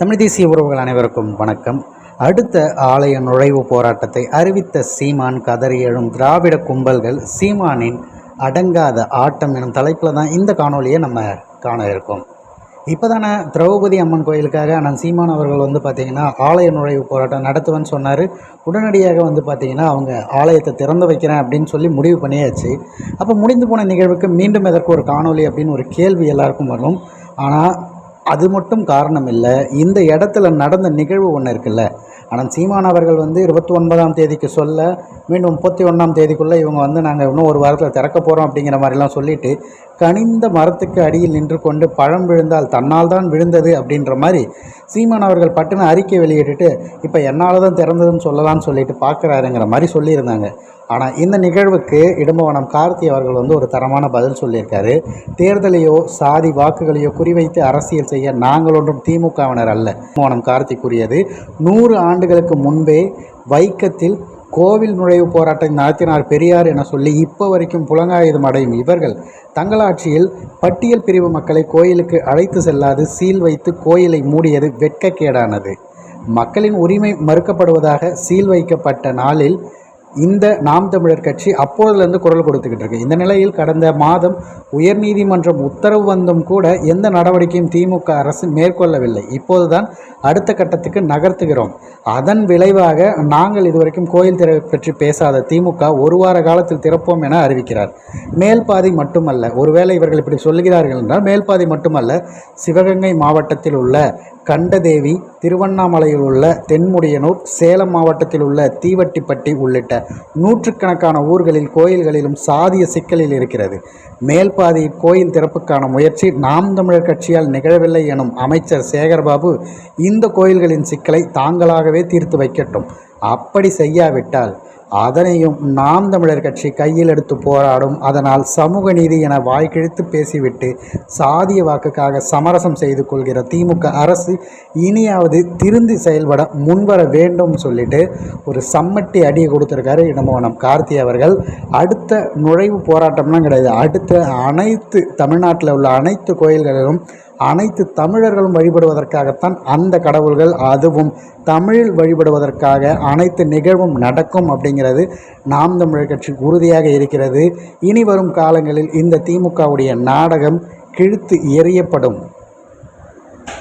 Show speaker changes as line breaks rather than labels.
தமிழ் தேசிய உறவுகள் அனைவருக்கும் வணக்கம். அடுத்த ஆலய நுழைவு போராட்டத்தை அறிவித்த சீமான் கதறி எழும் திராவிட கும்பல்கள் சீமானின் அடங்காத ஆட்டம் எனும் தலைப்பில் தான் இந்த காணொலியை நம்ம காண இருக்கோம். இப்போ தானே திரௌபதி அம்மன் கோயிலுக்காக அண்ணன் சீமான் அவர்கள் வந்து பார்த்திங்கன்னா ஆலய நுழைவு போராட்டம் நடத்துவேன்னு சொன்னார். உடனடியாக வந்து பார்த்திங்கன்னா அவங்க ஆலயத்தை திறந்து வைக்கிறேன் அப்படின்னு சொல்லி முடிவு பண்ணியாச்சு. அப்போ முடிந்து போன நிகழ்வுக்கு மீண்டும் எதற்கு ஒரு காணொளி அப்படின்னு ஒரு கேள்வி எல்லாருக்கும் வரும். ஆனால் அது மட்டும் காரணம் இல்லை. இந்த இடத்துல நடந்த நிகழ்வு ஒன்று இருக்குல்ல. ஆனால் சீமான் அவர்கள் வந்து இருபத்தி ஒன்பதாம் தேதிக்கு சொல்ல மீண்டும் முப்பத்தி ஒன்றாம் தேதிக்குள்ளே இவங்க வந்து நாங்கள் இன்னும் ஒரு வாரத்தில் திறக்க போகிறோம் அப்படிங்கிற மாதிரிலாம் சொல்லிட்டு கனிந்த மரத்துக்கு அடியில் நின்று கொண்டு பழம் விழுந்தால் தன்னால் தான் விழுந்தது அப்படின்ற மாதிரி சீமான் அவர்கள் பட்டுன்னு அறிக்கை வெளியிட்டுட்டு இப்போ என்னால் தான் திறந்ததுன்னு சொல்லலாம்னு சொல்லிட்டு பார்க்குறாருங்கிற மாதிரி சொல்லியிருந்தாங்க. ஆனால் இந்த நிகழ்வுக்கு இடும்பவனம் கார்த்தி அவர்கள் வந்து ஒரு தரமான பதில் சொல்லியிருக்காரு. தேர்தலையோ சாதி வாக்குகளையோ குறிவைத்து அரசியல் செய்ய நாங்கள் ஒன்றும் திமுகவினர் அல்ல. இடும்பவனம் கார்த்தி கூறியது நூறு ஆண்டுகளுக்கு முன்பே வைக்கத்தில் கோவில் நுழைவு போராட்டம் நடத்தினார் பெரியார் என சொல்லி இப்போ வரைக்கும் புலங்காயுதம் அடையும் இவர்கள். தங்களாட்சியில் பட்டியல் பிரிவு மக்களை கோயிலுக்கு அழைத்து செல்லாது சீல் வைத்து கோயிலை மூடியது வெட்கக்கேடானது. மக்களின் உரிமை மறுக்கப்படுவதாக சீல் வைக்கப்பட்ட நாளில் இந்த நாம் தமிழர் கட்சி அப்போதுலேருந்து குரல் கொடுத்துக்கிட்டு இருக்கு. இந்த நிலையில் கடந்த மாதம் உயர்நீதிமன்றம் உத்தரவு வந்தும் கூட எந்த நடவடிக்கையும் திமுக அரசு மேற்கொள்ளவில்லை. இப்போதுதான் அடுத்த கட்டத்துக்கு நகர்த்துகிறோம். அதன் விளைவாக நாங்கள் இதுவரைக்கும் கோயில் திறவை பற்றி பேசாத திமுக ஒரு வார காலத்தில் திறப்போம் என அறிவிக்கிறார். மேல்பாதை மட்டுமல்ல ஒருவேளை இவர்கள் இப்படி சொல்லுகிறார்கள் என்றால் மேல்பாதை மட்டுமல்ல சிவகங்கை மாவட்டத்தில் உள்ள கண்டதேவி திருவண்ணாமலையில் உள்ள தென்முடியனூர் சேலம் மாவட்டத்தில் உள்ள தீவட்டிப்பட்டி உள்ளிட்ட நூற்றுக்கணக்கான ஊர்களில் கோயில்களிலும் சாதிய சிக்கலில் இருக்கிறது. மேல்பாதி கோயில் திறப்புக்கான முயற்சி நாம் தமிழர் கட்சியால் நிகழவில்லை எனும் அமைச்சர் சேகர்பாபு இந்த கோயில்களின் சிக்கலை தாங்களாகவே தீர்த்து வைக்கட்டும். அப்படி செய்யாவிட்டால் அதனையும் நாம் தமிழர் கட்சி கையில் எடுத்து போராடும் அதனால் சமூக நீதி என வாய்க்கிழித்து பேசிவிட்டு சாதிய வாக்குக்காக சமரசம் செய்து கொள்கிற திமுக அரசு இனியாவது திருந்தி செயல்பட முன்வர வேண்டும் சொல்லிட்டு ஒரு சம்மட்டி அடியை கொடுத்துருக்காரு இடமோனம் கார்த்தி அவர்கள். அடுத்த நுழைவு போராட்டம்லாம் கிடையாது. அடுத்த அனைத்து தமிழ்நாட்டில் உள்ள அனைத்து கோயில்களிலும் அனைத்து தமிழர்களும் வழிபடுவதற்காகத்தான் அந்த கடவுள்கள் அதுவும் தமிழில் வழிபடுவதற்காக அனைத்து நிகழ்வும் நடக்கும் அப்படிங்கிறது நாம் தமிழர் கட்சி உறுதியாக இருக்கிறது. இனி வரும் காலங்களில் இந்த திமுகவுடைய நாடகம் கிழித்து எறியப்படும்.